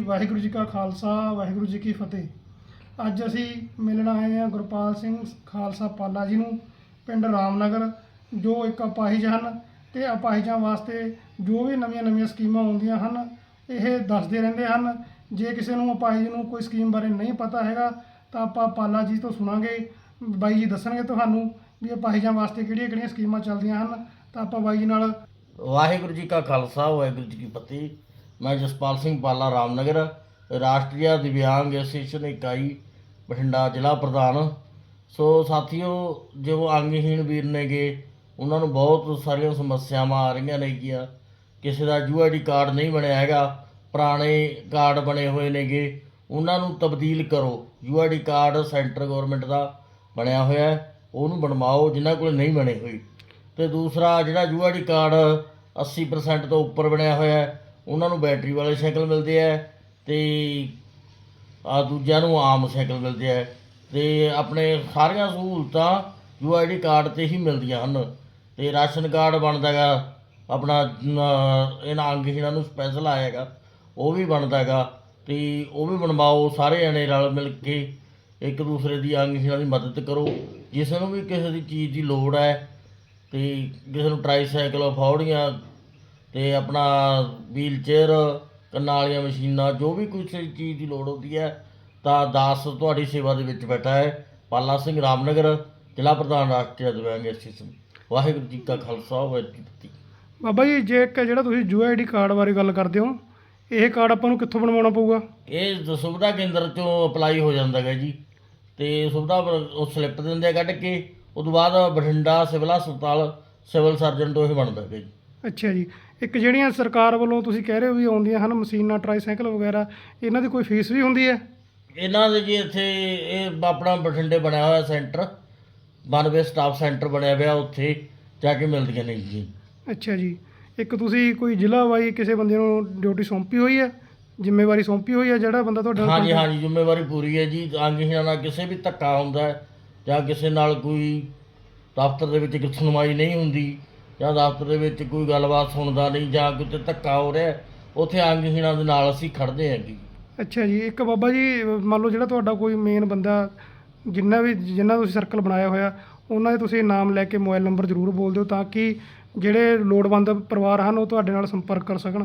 ਵਾਹਿਗੁਰੂ ਜੀ ਕਾ ਖਾਲਸਾ, ਵਾਹਿਗੁਰੂ ਜੀ ਕੀ ਫਤਿਹ। ਅੱਜ ਅਸੀਂ ਮਿਲਣ ਆਏ ਹਾਂ ਗੁਰਪਾਲ ਸਿੰਘ ਖਾਲਸਾ ਪਾਲਾ ਜੀ ਨੂੰ, ਪਿੰਡ ਰਾਮਨਗਰ, ਜੋ ਇੱਕ ਅਪਾਹਿਜ ਹਨ ਤੇ ਅਪਾਹਿਜਾਂ ਵਾਸਤੇ ਜੋ ਵੀ ਨਵੀਆਂ-ਨਵੀਆਂ ਸਕੀਮਾਂ ਆਉਂਦੀਆਂ ਹਨ, ਇਹ ਦੱਸਦੇ ਰਹਿੰਦੇ ਹਨ। ਜੇ ਕਿਸੇ ਨੂੰ ਅਪਾਹਿਜ ਨੂੰ ਕੋਈ ਸਕੀਮ ਬਾਰੇ ਨਹੀਂ ਪਤਾ ਹੈਗਾ, ਤਾਂ ਆਪਾਂ ਪਾਲਾ ਜੀ ਤੋਂ ਸੁਣਾਂਗੇ। ਬਾਈ ਜੀ ਦੱਸਣਗੇ ਤੁਹਾਨੂੰ ਵੀ ਅਪਾਹਿਜਾਂ ਵਾਸਤੇ ਕਿਹੜੀਆਂ-ਕਿਹੜੀਆਂ ਸਕੀਮਾਂ ਚੱਲਦੀਆਂ ਹਨ, ਤਾਂ ਆਪਾਂ ਬਾਈ ਜੀ ਨਾਲ ਵਾਹਿਗੁਰੂ ਜੀ ਕਾ ਖਾਲਸਾ, ਵਾਹਿਗੁਰੂ ਜੀ ਕੀ ਫਤਿਹ। ਮੈਂ ਜਸਪਾਲ ਸਿੰਘ ਬਾਲਾ ਰਾਮਨਗਰ, ਰਾਸ਼ਟਰੀ ਦਿਵਿਆਂਗ ਐਸੋਸੀਏਸ਼ਨ ਇਕਾਈ, ਬਠਿੰਡਾ ਜ਼ਿਲ੍ਹਾ ਪ੍ਰਧਾਨ। ਸੋ ਸਾਥੀਓ, ਜੋ ਅੰਗਹੀਣ ਵੀਰ ਨੇਗੇ, ਉਹਨਾਂ ਨੂੰ ਬਹੁਤ ਸਾਰੀਆਂ ਸਮੱਸਿਆਵਾਂ ਆ ਰਹੀਆਂ ਨੇਗੀਆਂ। ਕਿਸੇ ਦਾ ਯੂਆਈਡੀ ਕਾਰਡ ਨਹੀਂ ਬਣਿਆ ਹੈਗਾ, ਪੁਰਾਣੇ ਕਾਰਡ ਬਣੇ ਹੋਏ ਨੇਗੇ, ਉਹਨਾਂ ਨੂੰ ਤਬਦੀਲ ਕਰੋ। ਯੂਆਈਡੀ ਕਾਰਡ ਸੈਂਟਰ ਗਵਰਨਮੈਂਟ ਦਾ ਬਣਿਆ ਹੋਇਆ ਹੈ, ਉਹਨੂੰ ਬਣਵਾਓ, ਜਿਨ੍ਹਾਂ ਕੋਲ ਨਹੀਂ ਬਣੇ ਹੋਈ ਤੇ ਦੂਸਰਾ, ਜਿਹੜਾ ਯੂਆਈਡੀ ਕਾਰਡ 80% ਤੋਂ ਉੱਪਰ ਬਣਿਆ ਹੋਇਆ ਹੈ ਉਹਨਾਂ ਨੂੰ ਬੈਟਰੀ ਵਾਲੇ ਸਾਈਕਲ ਮਿਲਦੇ ਆ ਤੇ ਆ ਦੂਜਿਆਂ ਨੂੰ ਆਮ ਸਾਈਕਲ ਮਿਲਦੇ ਆ ਤੇ ਆਪਣੇ ਸਾਰੀਆਂ ਸਹੂਲਤਾਂ ਯੂ ਯੂਆਈਡੀ ਕਾਰਡ ਤੇ ਹੀ ਮਿਲਦੀਆਂ ਹਨ ਤੇ ਰਾਸ਼ਨ ਕਾਰਡ ਬਣਦਾ ਹੈਗਾ, ਆਪਣਾ ਇਹਨਾਂ ਅੰਗਹੀਣਾਂ ਨੂੰ ਸਪੈਸ਼ਲ ਆਏਗਾ ਉਹ ਵੀ ਬਣਦਾ ਹੈਗਾ ਤੇ ਉਹ ਵੀ ਬਣਵਾਓ, ਸਾਰੇ ਜਣੇ ਰਲ ਮਿਲ ਕੇ ਇੱਕ ਦੂਸਰੇ ਦੀ ਅੰਗਹੀਣਾਂ ਦੀ ਮਦਦ ਕਰੋ, ਜਿਸ ਨੂੰ ਵੀ ਕਿਸੇ ਦੀ ਚੀਜ਼ ਦੀ ਲੋੜ ਹੈ ਤੇ ਕਿਸੇ ਨੂੰ ਟਰਾਈਸਾਈਕਲ, ਫੌੜੀਆਂ ਤੇ ਆਪਣਾ ਵੀਲ ਚੇਅਰ ਕੰਨਾਂ ਵਾਲੀਆਂ ਮਸ਼ੀਨਾਂ ਜੋ ਵੀ ਕੁਝ ਚੀਜ਼ ਦੀ ਲੋੜ ਹੁੰਦੀ ਹੈ ਤਾਂ ਦਾਸ ਤੁਹਾਡੀ ਸੇਵਾ ਦੇ ਵਿੱਚ ਬੈਠਾ ਹੈ। ਪਾਲਾ ਸਿੰਘ ਰਾਮਨਗਰ ਜ਼ਿਲ੍ਹਾ ਪ੍ਰਧਾਨ ਰਾਸ਼ਟਰੀ ਦਿਵਿਆਂਗ ਐਸੋਸੀਏਸ਼ਨ। ਵਾਹਿਗੁਰੂ ਜੀ ਕਾ ਖਾਲਸਾ ਵਾਹਿਗੁਰੂ ਜੀ ਕੀ ਫਤਿਹ। ਬਾਬਾ ਜੀ ਜੇ ਇੱਕ ਜਿਹੜਾ ਤੁਸੀਂ ਯੂਆਈਡੀ ਕਾਰਡ ਬਾਰੇ ਗੱਲ ਕਰਦੇ ਹੋ ਇਹ ਕਾਰਡ ਆਪਾਂ ਨੂੰ ਕਿੱਥੋਂ ਬਣਵਾਉਣਾ ਪਊਗਾ? ਇਹ ਸੁਵਿਧਾ ਕੇਂਦਰ ਚੋਂ ਅਪਲਾਈ ਹੋ ਜਾਂਦਾ ਹੈਗਾ ਜੀ। ਤੇ ਸੁਵਿਧਾ ਉਹ ਸਲਿੱਪ ਦਿੰਦੇ ਆ ਕੱਢ ਕੇ ਉਸ ਤੋਂ ਬਾਅਦ ਬਠਿੰਡਾ ਸਿਵਲ ਹਸਪਤਾਲ ਸਿਵਲ ਸਰਜਨ ਤੋਂ ਇਹ ਬਣਦਾ ਹੈਗਾ ਜੀ। ਅੱਛਾ ਜੀ। ਇੱਕ ਜਿਹੜੀਆਂ ਸਰਕਾਰ ਵੱਲੋਂ ਤੁਸੀਂ ਕਹਿ ਰਹੇ ਹੋ ਵੀ ਆਉਂਦੀਆਂ ਹਨ ਮਸ਼ੀਨਾਂ ਟਰਾਈਸਾਈਕਲ ਵਗੈਰਾ ਇਹਨਾਂ ਦੀ ਕੋਈ ਫੀਸ ਵੀ ਹੁੰਦੀ ਹੈ? ਇਹਨਾਂ ਦੇ ਜੀ ਇੱਥੇ ਇਹ ਆਪਣਾ ਬਠਿੰਡੇ ਬਣਿਆ ਹੋਇਆ ਸੈਂਟਰ 92 ਸਟਾਫ ਸੈਂਟਰ ਬਣਿਆ ਹੋਇਆ ਉੱਥੇ ਜਾ ਕੇ ਮਿਲਦੀਆਂ ਨੇ ਜੀ। ਅੱਛਾ ਜੀ। ਇੱਕ ਤੁਸੀਂ ਕੋਈ ਜ਼ਿਲ੍ਹਾ ਵਾਈ ਕਿਸੇ ਬੰਦੇ ਨੂੰ ਡਿਊਟੀ ਸੌਂਪੀ ਹੋਈ ਹੈ? ਜ਼ਿੰਮੇਵਾਰੀ ਸੌਂਪੀ ਹੋਈ ਹੈ ਜਿਹੜਾ ਬੰਦਾ ਤੁਹਾਡੇ ਹਾਂਜੀ ਹਾਂਜੀ ਜ਼ਿੰਮੇਵਾਰੀ ਪੂਰੀ ਹੈ ਜੀ। ਅੰਗਹੀਣਾਂ ਨਾਲ ਕਿਸੇ ਵੀ ਧੱਕਾ ਹੁੰਦਾ ਹੈ ਜਾਂ ਕਿਸੇ ਨਾਲ ਕੋਈ ਦਫ਼ਤਰ ਦੇ ਵਿੱਚ ਕੋਈ ਸੁਣਵਾਈ ਨਹੀਂ ਹੁੰਦੀ ਜਾਂ ਦਫ਼ਤਰ ਦੇ ਵਿੱਚ ਕੋਈ ਗੱਲਬਾਤ ਸੁਣਦਾ ਨਹੀਂ ਜਾਂ ਕਿਤੇ ਧੱਕਾ ਹੋ ਰਿਹਾ ਉੱਥੇ ਅੰਗਹੀਣਾਂ ਦੇ ਨਾਲ ਅਸੀਂ ਖੜਦੇ ਹਾਂ ਜੀ। ਅੱਛਾ ਜੀ ਇੱਕ ਬਾਬਾ ਜੀ ਮੰਨ ਲਓ ਜਿਹੜਾ ਤੁਹਾਡਾ ਕੋਈ ਮੇਨ ਬੰਦਾ ਜਿੰਨਾ ਵੀ ਜਿੰਨਾ ਤੁਸੀਂ ਸਰਕਲ ਬਣਾਇਆ ਹੋਇਆ ਉਹਨਾਂ ਦੇ ਤੁਸੀਂ ਨਾਮ ਲੈ ਕੇ ਮੋਬਾਈਲ ਨੰਬਰ ਜ਼ਰੂਰ ਬੋਲ ਦਿਓ ਤਾਂ ਕਿ ਜਿਹੜੇ ਲੋੜਵੰਦ ਪਰਿਵਾਰ ਹਨ ਉਹ ਤੁਹਾਡੇ ਨਾਲ ਸੰਪਰਕ ਕਰ ਸਕਣ।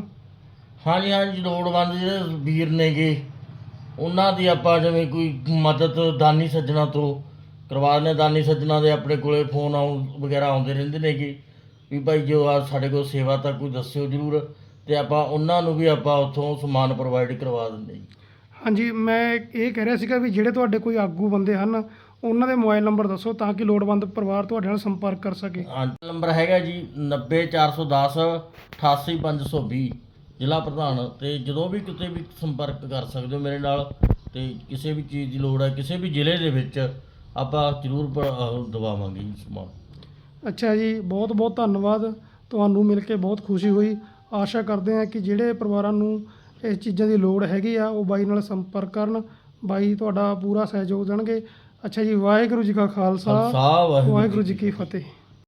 ਹਾਂਜੀ ਹਾਂਜੀ ਲੋੜਵੰਦ ਜਿਹੜੇ ਵੀਰ ਨੇਗੇ ਉਹਨਾਂ ਦੀ ਆਪਾਂ ਜਿਵੇਂ ਕੋਈ ਮਦਦ ਦਾਨੀ ਸੱਜਣਾ ਤੋਂ ਕਰਵਾ ਦਿੰਦੇ। ਦਾਨੀ ਸੱਜਣਾ ਦੇ ਆਪਣੇ ਕੋਲੇ ਫੋਨ ਆਉ ਵਗੈਰਾ ਆਉਂਦੇ ਰਹਿੰਦੇ ਨੇਗੇ। ਵੀ ਭਾਈ ਜੋ ਆ ਸਾਡੇ ਕੋਲ ਸੇਵਾ ਤਾਂ ਕੋਈ ਦੱਸਿਓ ਜ਼ਰੂਰ ਤੇ ਆਪਾਂ ਉਹਨਾਂ ਨੂੰ ਵੀ ਆਪਾਂ ਉੱਥੋਂ ਸਮਾਨ ਪ੍ਰੋਵਾਈਡ ਕਰਵਾ ਦਿੰਦੇ ਜੀ। ਹਾਂਜੀ ਮੈਂ ਇਹ ਕਹਿ ਰਿਹਾ ਸੀਗਾ ਵੀ ਜਿਹੜੇ ਤੁਹਾਡੇ ਕੋਈ ਆਗੂ ਬੰਦੇ ਹਨ ਉਹਨਾਂ ਦੇ ਮੋਬਾਈਲ ਨੰਬਰ ਦੱਸੋ ਤਾਂ ਕਿ ਲੋੜਵੰਦ ਪਰਿਵਾਰ ਤੁਹਾਡੇ ਨਾਲ ਸੰਪਰਕ ਕਰ ਸਕੇ। ਹਾਂ ਨੰਬਰ ਹੈਗਾ ਜੀ 90410 88520 ਜ਼ਿਲ੍ਹਾ ਪ੍ਰਧਾਨ ਤੇ ਜਦੋਂ ਵੀ ਕਿਤੇ ਵੀ ਸੰਪਰਕ ਕਰ ਸਕਦੇ ਹੋ ਮੇਰੇ ਨਾਲ ਤੇ ਕਿਸੇ ਵੀ ਚੀਜ਼ ਦੀ ਲੋੜ ਹੈ ਕਿਸੇ ਵੀ ਜ਼ਿਲ੍ਹੇ ਦੇ ਵਿੱਚ ਆਪਾਂ ਜ਼ਰੂਰ ਪ- ਅਹ ਦਵਾਵਾਂਗੇ ਜੀ ਸਮਾਨ। ਅੱਛਾ ਜੀ ਬਹੁਤ ਬਹੁਤ ਧੰਨਵਾਦ। ਤੁਹਾਨੂੰ ਮਿਲ ਕੇ ਬਹੁਤ ਖੁਸ਼ੀ ਹੋਈ। ਆਸ਼ਾ ਕਰਦੇ ਹਾਂ ਕਿ ਜਿਹੜੇ ਪਰਿਵਾਰਾਂ ਨੂੰ ਇਸ ਚੀਜ਼ਾਂ ਦੀ ਲੋੜ ਹੈਗੀ ਆ ਉਹ ਬਾਈ ਨਾਲ ਸੰਪਰਕ ਕਰਨ। ਬਾਈ ਤੁਹਾਡਾ ਪੂਰਾ ਸਹਿਯੋਗ ਦੇਣਗੇ। ਅੱਛਾ ਜੀ ਵਾਹਿਗੁਰੂ ਜੀ ਕਾ ਖਾਲਸਾ। ਖਾਲਸਾ ਵਾਹਿਗੁਰੂ ਜੀ ਕੀ ਫਤਿਹ।